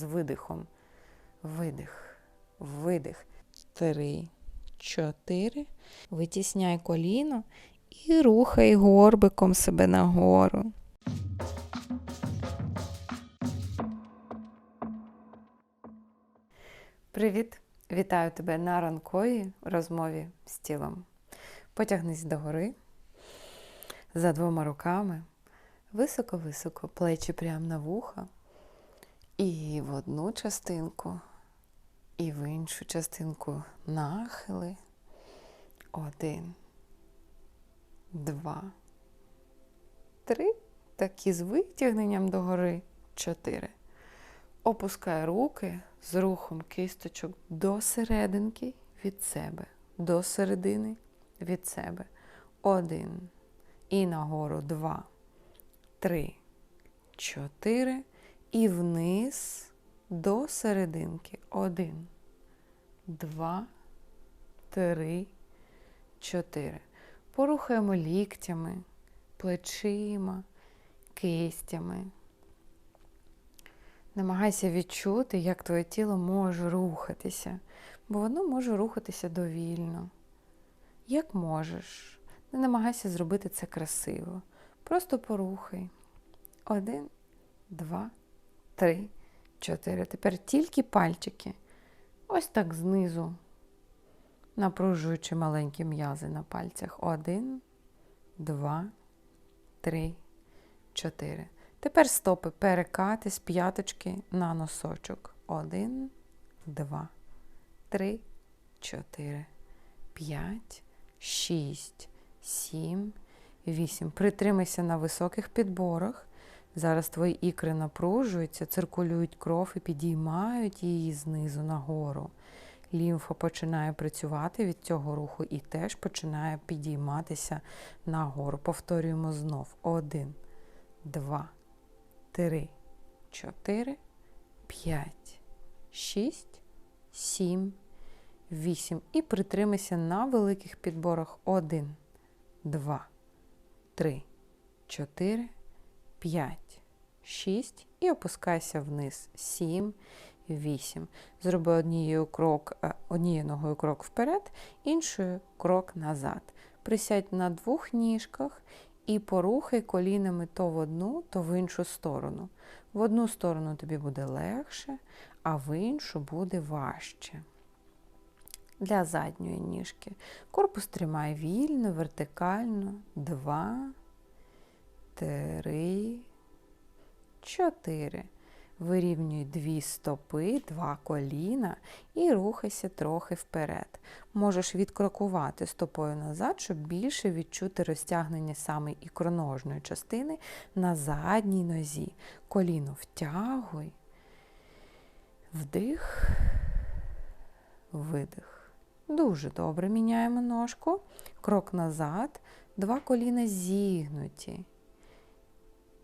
з видихом. Видих, видих. Три, чотири. Витісняй коліно і рухай горбиком себе нагору. Привіт! Вітаю тебе на ранковій розмові з тілом. Потягнись догори за двома руками, високо-високо, плечі прямо на вуха. І в одну частинку, і в іншу частинку нахили. Один, два, три. Такі з витягненням догори. Чотири. Опускай руки з рухом кисточок до серединки від себе, до середини від себе. Один. І нагору два, три, чотири. І вниз до серединки. Один, два, три, чотири. Порухаємо ліктями, плечима, кистями. Намагайся відчути, як твоє тіло може рухатися, бо воно може рухатися довільно. Як можеш. Не намагайся зробити це красиво. Просто порухай. Один, два, три, чотири. Тепер тільки пальчики. Ось так знизу, напружуючи маленькі м'язи на пальцях. Один, два, три, чотири. Тепер стопи перекати з п'яточки на носочок. Один, два, три, чотири, п'ять, шість, сім, вісім. Притримайся на високих підборах. Зараз твої ікри напружуються, циркулюють кров і підіймають її знизу нагору. Лімфа починає працювати від цього руху і теж починає підійматися нагору. Повторюємо знов. Один, два, три, чотири, п'ять, шість, сім, вісім. І притримайся на великих підборах. Один, два, три, чотири. 5, 6 і опускайся вниз. 7, 8. Зроби однією, крок, е, однією ногою крок вперед, іншою крок назад. Присядь на двох ніжках і порухай колінами то в одну, то в іншу сторону. В одну сторону тобі буде легше, а в іншу буде важче. Для задньої ніжки. Корпус тримай вільно, вертикально. Два три, чотири. Вирівнюй дві стопи, два коліна і рухайся трохи вперед. Можеш відкрокувати стопою назад, щоб більше відчути розтягнення саме ікроножної частини на задній нозі. Коліно втягуй, вдих, видих. Дуже добре міняємо ножку. Крок назад, два коліна зігнуті.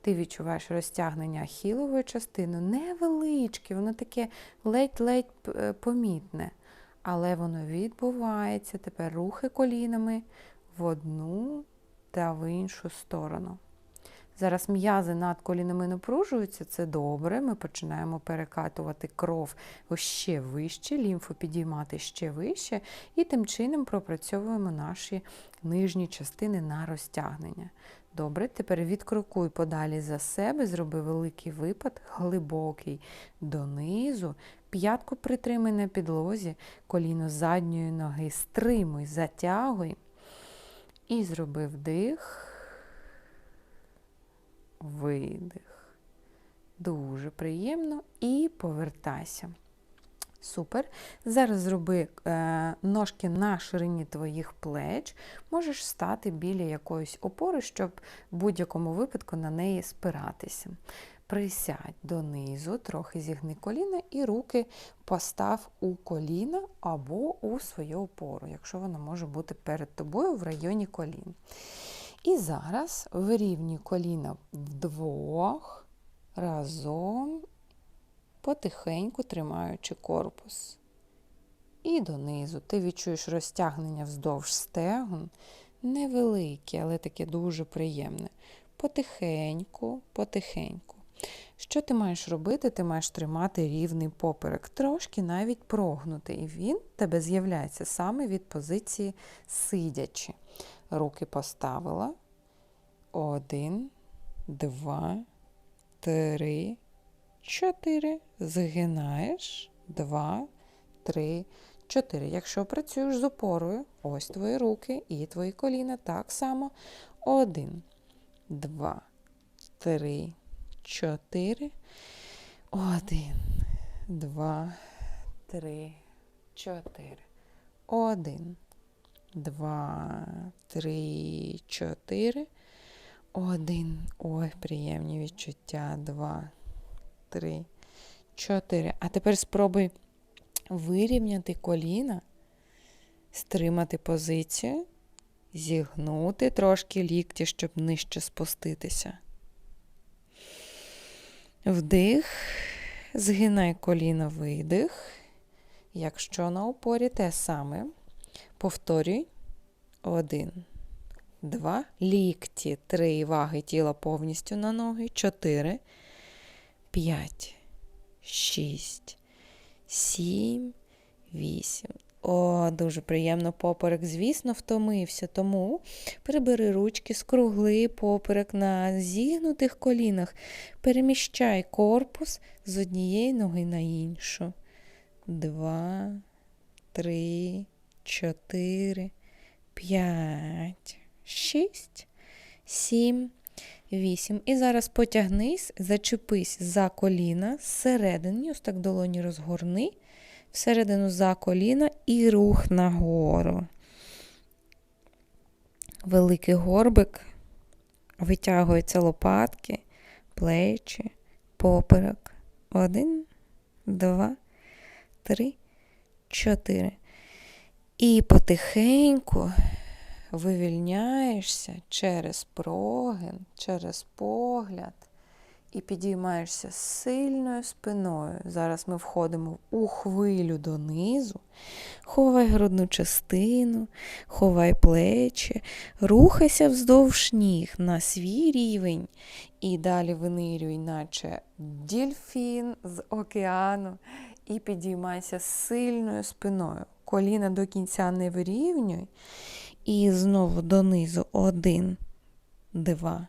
Ти відчуваєш розтягнення ахілової частини, невеличке, воно таке ледь-ледь е, помітне. Але воно відбувається. Тепер рухи колінами в одну та в іншу сторону. Зараз м'язи над колінами напружуються, це добре. Ми починаємо перекатувати кров ще вище, лімфу підіймати ще вище, і тим чином пропрацьовуємо наші нижні частини на розтягнення. Добре, тепер відкрокуй подалі за себе, зроби великий випад, глибокий донизу, п'ятку притримай на підлозі, коліно задньої ноги стримуй, затягуй. І зроби вдих, видих. Дуже приємно і повертайся. Супер. Зараз зроби е, ножки на ширині твоїх плеч. Можеш стати біля якоїсь опори, щоб в будь-якому випадку на неї спиратися. Присядь донизу, трохи зігни коліна і руки постав у коліна або у свою опору, якщо вона може бути перед тобою в районі колін. І зараз вирівнюй коліна вдвох разом потихеньку тримаючи корпус. І донизу ти відчуєш розтягнення вздовж стегон, невелике, але таке дуже приємне. Потихеньку, потихеньку. Що ти маєш робити? Ти маєш тримати рівний поперек, трошки навіть прогнути. І він тебе з'являється саме від позиції сидячи. Руки поставила. Один, два, три, чотири. Згинаєш. Два, три, чотири. Якщо працюєш з опорою, ось твої руки і твої коліна так само. Один, два, три, чотири. Один, два, три, чотири. Один, два, три, чотири. Один. Ой, приємні відчуття. Два, три, чотири. А тепер спробуй вирівняти коліна, стримати позицію, зігнути трошки лікті, щоб нижче спуститися. Вдих, згинай коліно, видих. Якщо на опорі те саме, повторюй. Один, два, лікті, три ваги тіла повністю на ноги, чотири, п'ять, шість, сім, вісім. О, дуже приємно поперек, звісно, втомився. Тому прибери ручки, скругли поперек на зігнутих колінах. Переміщай корпус з однієї ноги на іншу. Два, три, чотири, п'ять, шість, сім, вісім. І зараз потягнись, зачепись за коліна зсередини, ось так долоні розгорни всередину за коліна і рух нагору. Великий горбик, витягуються лопатки, плечі, поперек. Один, два, три, чотири. І потихеньку вивільняєшся через прогин, через погляд і підіймаєшся сильною спиною. Зараз ми входимо у хвилю донизу, ховай грудну частину, ховай плечі, рухайся вздовж ніг на свій рівень. І далі винирюй, наче дільфін з океану, і підіймайся сильною спиною. Коліна до кінця не вирівнюй. І знову донизу один, два,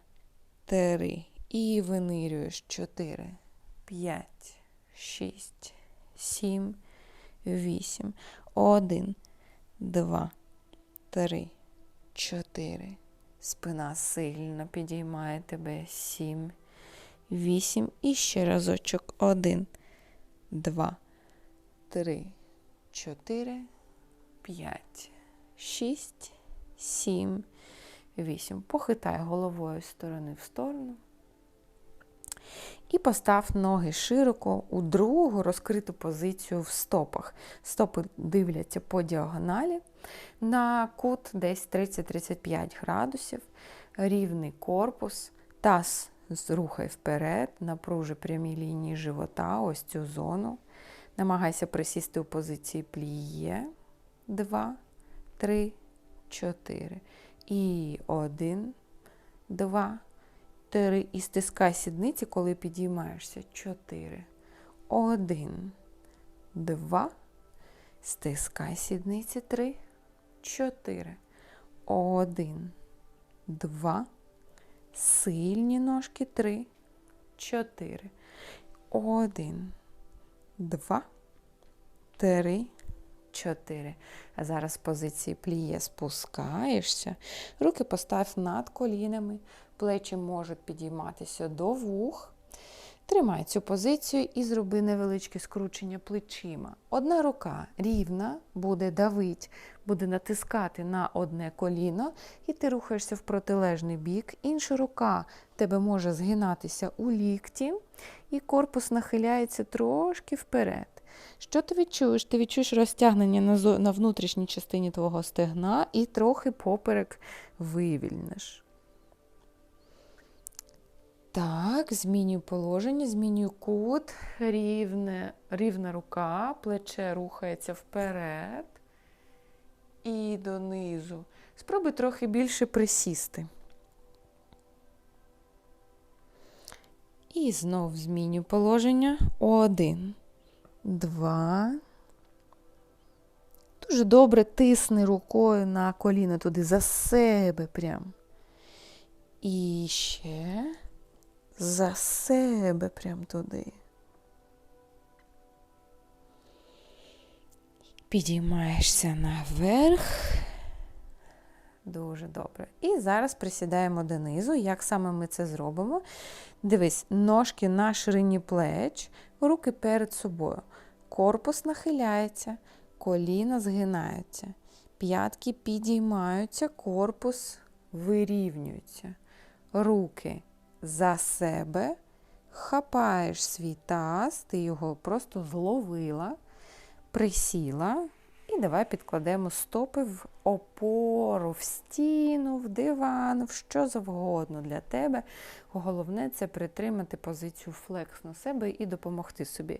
три. І винирюєш 4, 5, 6, 7, 8, 1, 2, 3, 4. Спина сильно підіймає тебе 7, 8. І ще разочок 1, 2, 3, 4, 5, 6, 7, 8. Похитай головою з сторони в сторону. І постав ноги широко у другу розкриту позицію в стопах. Стопи дивляться по діагоналі на кут десь 30-35 градусів, рівний корпус, таз рухай вперед, напружи прямі лінії живота, ось цю зону. Намагайся присісти у позиції пліє. Два, три, чотири. І один, два. 4 і стискай сідниці, коли підіймаєшся. 4. 1, 2. Стискай сідниці. 3, 4. 1, 2. Сильні ножки. 3, 4. 1, 2, 3, 4. А зараз з позиції пліє спускаєшся. Руки постав над колінами. Плечі можуть підійматися до вух. Тримай цю позицію і зроби невеличке скручення плечима. Одна рука рівна, буде давить, буде натискати на одне коліно, і ти рухаєшся в протилежний бік. Інша рука в тебе може згинатися у лікті, і корпус нахиляється трошки вперед. Що ти відчуєш? Ти відчуєш розтягнення на на внутрішній частині твого стегна і трохи поперек вивільниш. Так, змінюю положення, змінюю кут, рівне, рівна рука, плече рухається вперед і донизу. Спробуй трохи більше присісти. І знов змінюю положення. Один, два. Дуже добре тисни рукою на коліна туди за себе прям. І ще за себе прям туди. Підіймаєшся наверх. Дуже добре. І зараз присідаємо донизу. Як саме ми це зробимо? Дивись, ножки на ширині плеч, руки перед собою. Корпус нахиляється, коліна згинаються, п'ятки підіймаються, корпус вирівнюється. Руки за себе, хапаєш свій таз, ти його просто зловила, присіла. І давай підкладемо стопи в опору, в стіну, в диван, в що завгодно для тебе. Головне це притримати позицію флекс на себе і допомогти собі.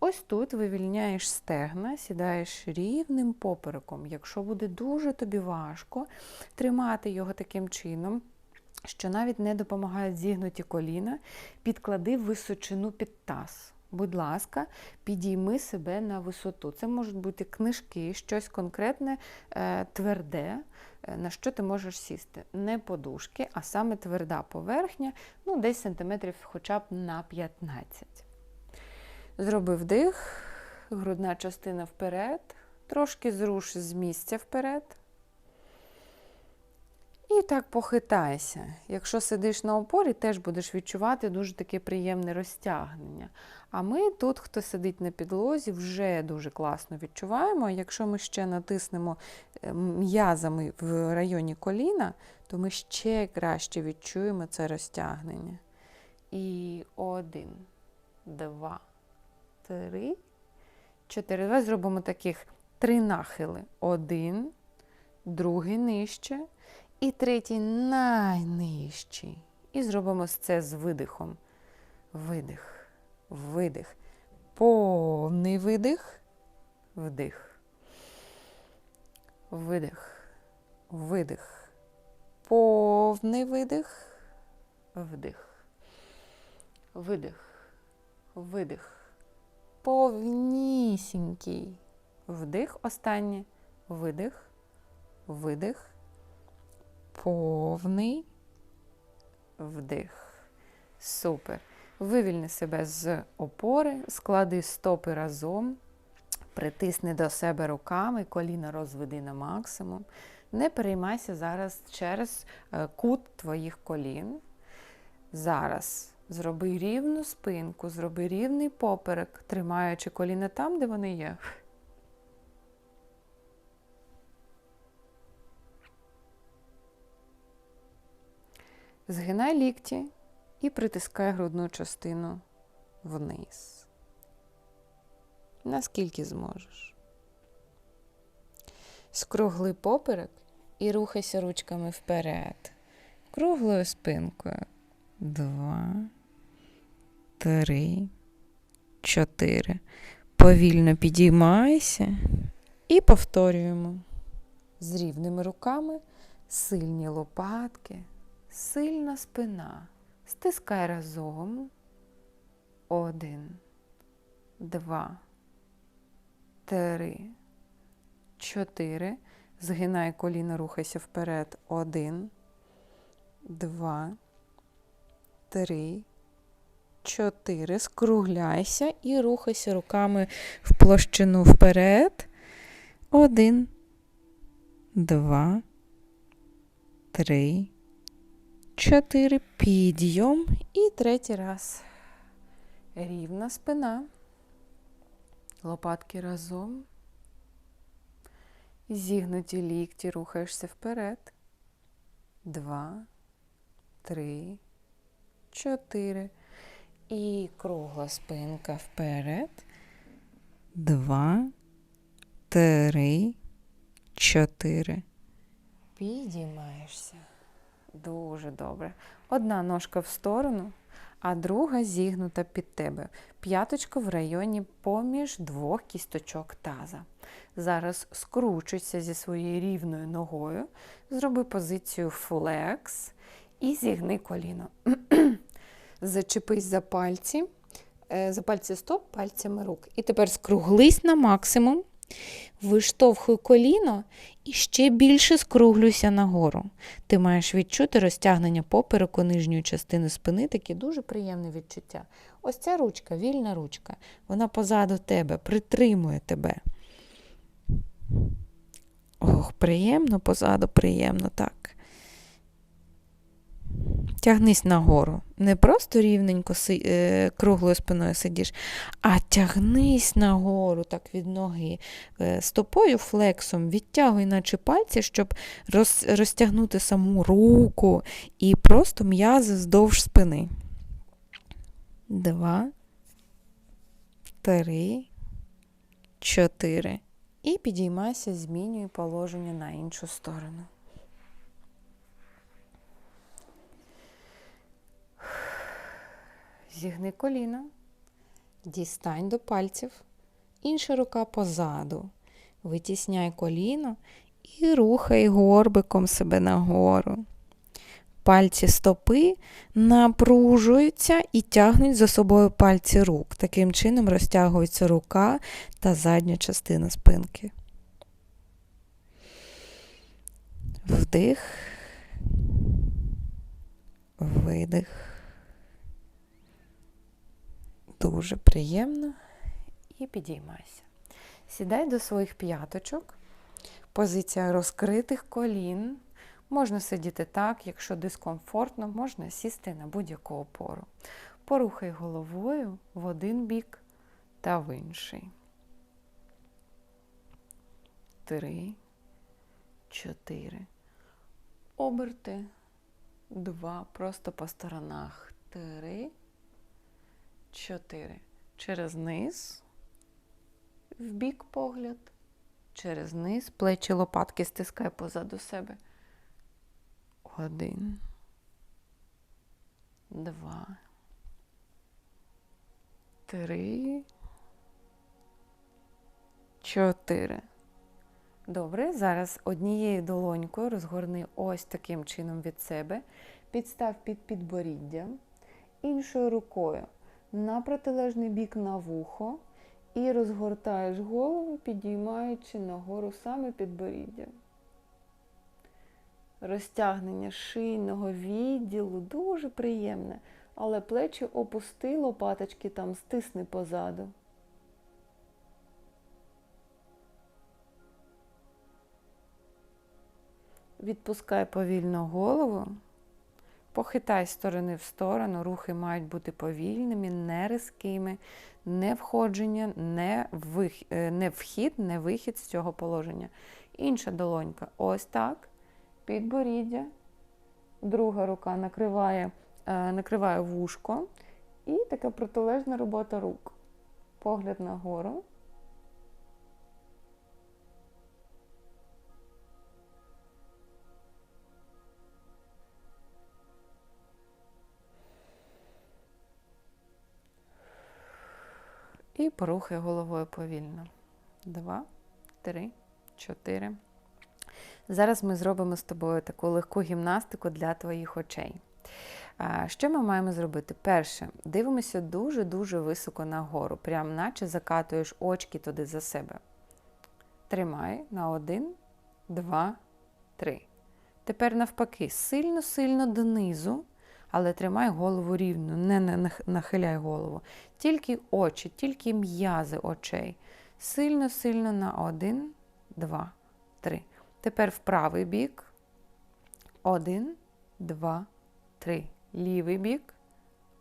Ось тут вивільняєш стегна, сідаєш рівним попереком. Якщо буде дуже тобі важко тримати його таким чином, що навіть не допомагають зігнуті коліна, підклади височину під таз. Будь ласка, підійми себе на висоту. Це можуть бути книжки, щось конкретне, е, тверде, е, на що ти можеш сісти. Не подушки, а саме тверда поверхня, ну десь сантиметрів хоча б на 15. Зроби вдих, грудна частина вперед, трошки зруш з місця вперед. І так похитайся. Якщо сидиш на опорі, теж будеш відчувати дуже таке приємне розтягнення. А ми тут, хто сидить на підлозі, вже дуже класно відчуваємо. Якщо ми ще натиснемо е, м'язами в районі коліна, то ми ще краще відчуємо це розтягнення. І один, два, три, чотири. Давай зробимо таких три нахили. Один, другий нижче. І третій найнижчий. І зробимо це з видихом. Видих, видих. Повний видих, вдих. Видих, видих. Повний видих, вдих. Видих, видих. Повнісінький. Вдих. Останнє. Видих, видих повний вдих. Супер. Вивільни себе з опори, склади стопи разом, притисни до себе руками, коліна розведи на максимум. Не переймайся зараз через е, кут твоїх колін. Зараз зроби рівну спинку, зроби рівний поперек, тримаючи коліна там, де вони є. Згинай лікті і притискай грудну частину вниз. Наскільки зможеш. Скругли поперек і рухайся ручками вперед. Круглою спинкою. Два, три, чотири. Повільно підіймайся і повторюємо. З рівними руками, сильні лопатки. Сильна спина. Стискай разом. Один, два, три, чотири. Згинай коліна, рухайся вперед. Один, два, три, чотири. Скругляйся і рухайся руками в площину вперед. Один, два, три. Чотири. Підйом. І третій раз. Рівна спина. Лопатки разом. Зігнуті лікті, рухаєшся вперед. Два, три, чотири. І кругла спинка вперед. Два, три, чотири. Підіймаєшся. Дуже добре. Одна ножка в сторону, а друга зігнута під тебе. П'яточка в районі поміж двох кісточок таза. Зараз скручуйся зі своєю рівною ногою, зроби позицію флекс і зігни коліно. зачепись за пальці, е, за пальці стоп, пальцями рук. І тепер скруглись на максимум, виштовхуй коліно і ще більше скруглюйся нагору. Ти маєш відчути розтягнення попереку нижньої частини спини, таке дуже приємне відчуття. Ось ця ручка, вільна ручка, вона позаду тебе, притримує тебе. Ох, приємно, позаду приємно, так. Тягнись нагору. Не просто рівненько е, круглою спиною сидиш, а тягнись нагору так від ноги. Е, стопою флексом відтягуй, наче пальці, щоб роз, розтягнути саму руку і просто м'язи вздовж спини. Два, три, чотири. І підіймайся, змінюй положення на іншу сторону. Зігни коліна, дістань до пальців, інша рука позаду. Витісняй коліно і рухай горбиком себе нагору. Пальці стопи напружуються і тягнуть за собою пальці рук. Таким чином розтягується рука та задня частина спинки. Вдих, видих. Дуже приємно. І підіймайся. Сідай до своїх п'яточок. Позиція розкритих колін. Можна сидіти так, якщо дискомфортно, можна сісти на будь-яку опору. Порухай головою в один бік та в інший. Три, чотири. Оберти. Два. Просто по сторонах. Три. Чотири. Через низ. В бік погляд. Через низ. Плечі лопатки стискай позаду себе. Один. Два. Три. Чотири. Добре. Зараз однією долонькою розгорни ось таким чином від себе. Підстав під підборіддя. Іншою рукою на протилежний бік на вухо. І розгортаєш голову, підіймаючи нагору саме підборіддя розтягнення шийного відділу, дуже приємне, але плечі опусти, лопаточки там стисни позаду. Відпускай повільно голову, похитай сторони в сторону, рухи мають бути повільними, не різкими, не входження, не, вих... Е, не вхід, не вихід з цього положення. Інша долонька. Ось так підборіддя, друга рука накриває, е, накриває вушко і така протилежна робота рук. Погляд нагору. І порухай головою повільно. Два, три, чотири. Зараз ми зробимо з тобою таку легку гімнастику для твоїх очей. Що ми маємо зробити? Перше, дивимося дуже-дуже високо нагору, прям наче закатуєш очки туди за себе. Тримай на один, два, три. Тепер, навпаки, сильно-сильно донизу, але тримай голову рівно, не нахиляй голову. Тільки очі, тільки м'язи очей. Сильно-сильно на один, два, три. Тепер в правий бік. Один, два, три. Лівий бік.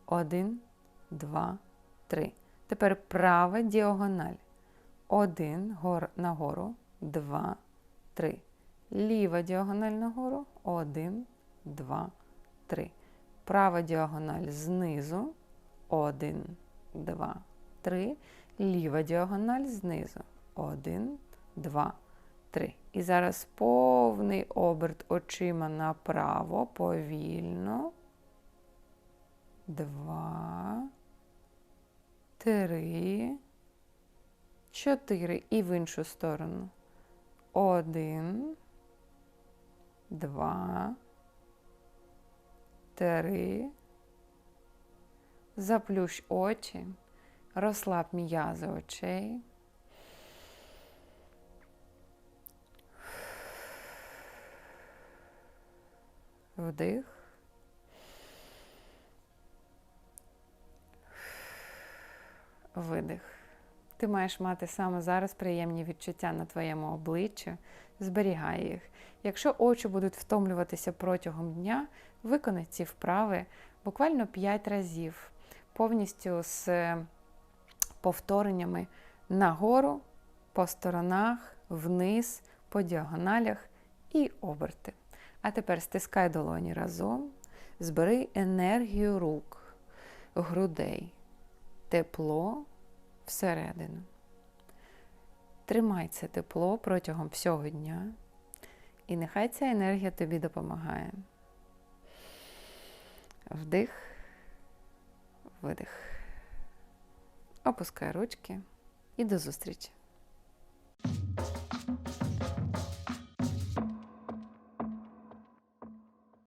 Один, два, три. Тепер права діагональ. Один гор нагору. Два, три. Ліва діагональ нагору. Один, два, три. Права діагональ знизу. Один, два, три. Ліва діагональ знизу. Один, два, три. І зараз повний оберт очима направо, повільно. Два, три, чотири. І в іншу сторону. Один, два, три, Заплющ очі, розслаб м'язи очей. Вдих. Видих. Ти маєш мати саме зараз приємні відчуття на твоєму обличчі, зберігай їх. Якщо очі будуть втомлюватися протягом дня, виконай ці вправи буквально 5 разів, повністю з повтореннями нагору, по сторонах, вниз, по діагоналях і оберти. А тепер стискай долоні разом, збери енергію рук, грудей, тепло всередину. Тримай це тепло протягом всього дня, і нехай ця енергія тобі допомагає. Вдих, видих. Опускай ручки і до зустрічі!